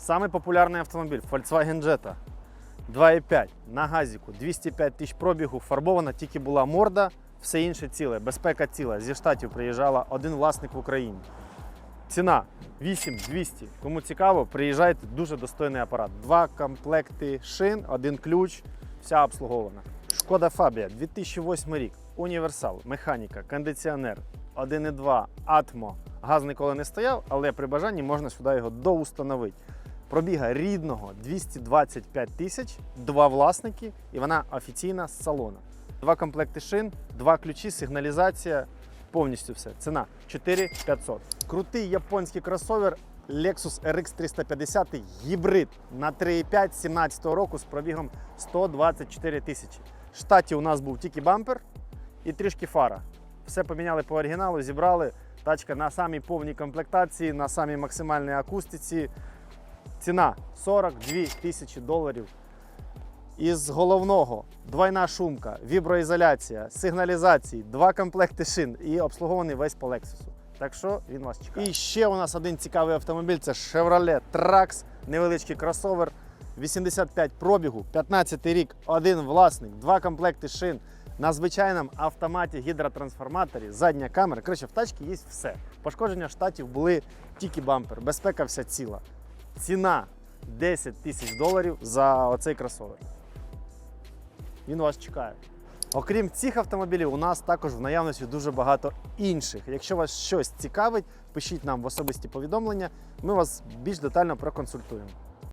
Самий популярний автомобіль Volkswagen Jetta 2.5 на газіку, 205 тисяч пробігу, фарбована тільки була морда, все інше ціле, безпека ціла. Зі штатів приїжджала один власник в Україні. Ціна 8200. Кому цікаво, приїжджайте, дуже достойний апарат. Два комплекти шин, один ключ, вся обслугована. Шкода Фабія, 2008 рік, універсал, механіка, кондиціонер, 1.2, Атмо. Газ ніколи не стояв, але при бажанні можна сюди його доустановити. Пробіга рідного 225 тисяч, два власники, і вона офіційна з салону. Два комплекти шин, два ключі, сигналізація, повністю все. Ціна 4500. Крутий японський кросовер Lexus RX 350 гібрид на 3,5 17 року з пробігом 124 тисячі. В штаті у нас був тільки бампер і трішки фара. Все поміняли по оригіналу, зібрали. Тачка на самій повній комплектації, на самій максимальній акустиці. Ціна 42 тисячі доларів. Із головного двойна шумка, віброізоляція, сигналізації, два комплекти шин і обслугований весь по Lexus. Так що він вас чекає. І ще у нас один цікавий автомобіль це Chevrolet Trax, невеличкий кросовер, 85 пробігу, 15 рік, один власник, два комплекти шин. На звичайному автоматі гідротрансформаторі, задня камера. Коротше, в тачці є все. Пошкодження штатів були тільки бампер, безпека вся ціла. Ціна 10 тисяч доларів за оцей кросовер. Він вас чекає. Окрім цих автомобілів, у нас також в наявності дуже багато інших. Якщо вас щось цікавить, пишіть нам в особисті повідомлення, ми вас більш детально проконсультуємо.